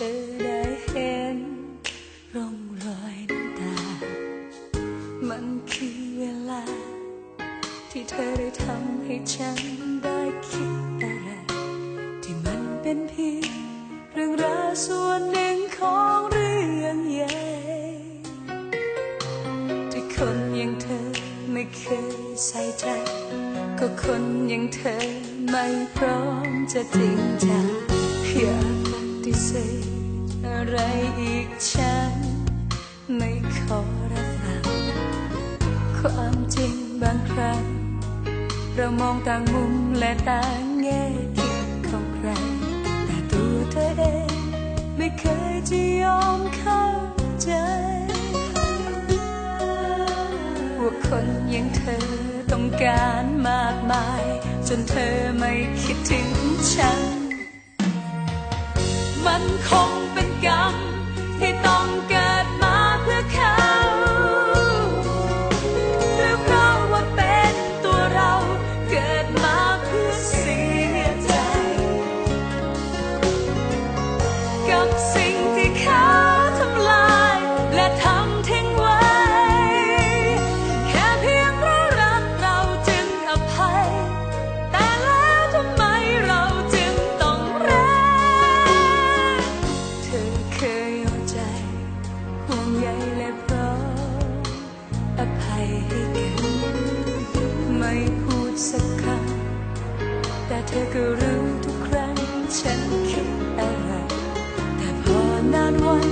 เธอได้เห็นร่องรอยน้ำตา มันคือเวลา ที่เธอได้ทำให้ฉันได้คิดอะไรที่มันเป็นเพียงเรื่องราวส่วนหนึ่งของเรื่องใหญ่ที่คนอย่างเธอไม่เคยใส่ใจ ก็คนอย่างเธอไม่พร้อมจะจริงจังอย่าปฏิเสธ อะไรอีกฉัน ไม่ขอรับฟังความจริงบางครั้ง เรามองต่างมุมและต่างแง่คิดของใคร แต่ตัวเธอเองไม่เคยจะยอมเข้าใจว่าคนอย่างเธอต้องการมากมาย จนเธอไม่คิดถึงฉัน มันคงเป็นกรรมที่ต้อง เธอก็รู้ทุกครั้งฉันคิดอะไร แต่พอนานวัน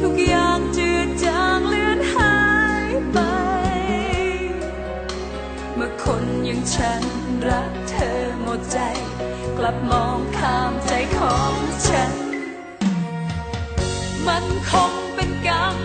ทุกอย่างจืดจางเลือนหายไป เมื่อคนอย่างฉันรักเธอหมดใจ กลับมองข้ามใจของฉัน มันคงเป็นกรรม